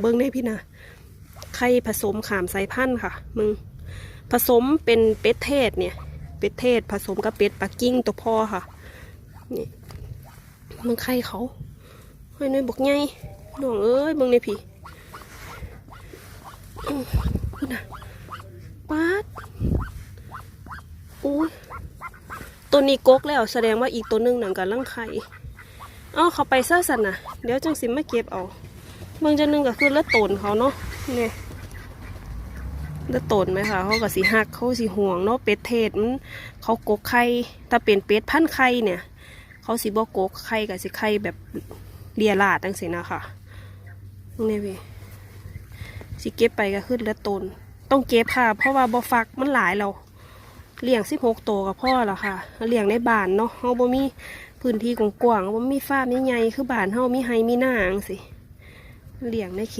เบิ้งได้พี่นะไข่ผสมขามสายพันธุ์ค่ะ มึง ผสมเป็นเป็ดเทศเนี่ย เป็ดเทศผสมกับเป็ดปักกิ่งตัวพ่อค่ะ นี่มึงไข่เขาเฮ้ยน้อยบอกไงน้องเอ้ยมึงเนี่ยพี่อื้อพี่นะป๊าดอุ้ยตัวนี้กกแล้วแสดงว่าอีกตัวหนึงหนังกับลังไข่ เอาเขาไปซะสันนะเดี๋ยวจังสิมาเก็บเอา เบิ่งจังหนึงก็คือเลือดตนเขาเนาะเนี่ยเลือดตนไหมคะเขาก็สิหักเขาสิห่วงเนาะเป็ดเทศมันเขากกไข่ถ้าเป็นเป็ดพันไข่เนี่ยเขาสิบ่กกไข่กับสิไข่แบบเลียลาดจังสินะคะนี่พี่สิเก็บไปก็คือเลือดตน ต้องเก็บค่ะ เพราะว่าบ่ฟักมันหลายเราเลี้ยงสิบหกตัวกับพ่อแล้วค่ะเลี้ยงในบ้านเนาะเฮาบ่มีพื้นที่กว้างๆบ่มีฟ้าร์มใหญ่คือบ้านเฮามีไฮมีหน้างสิ เลี้ยงในเข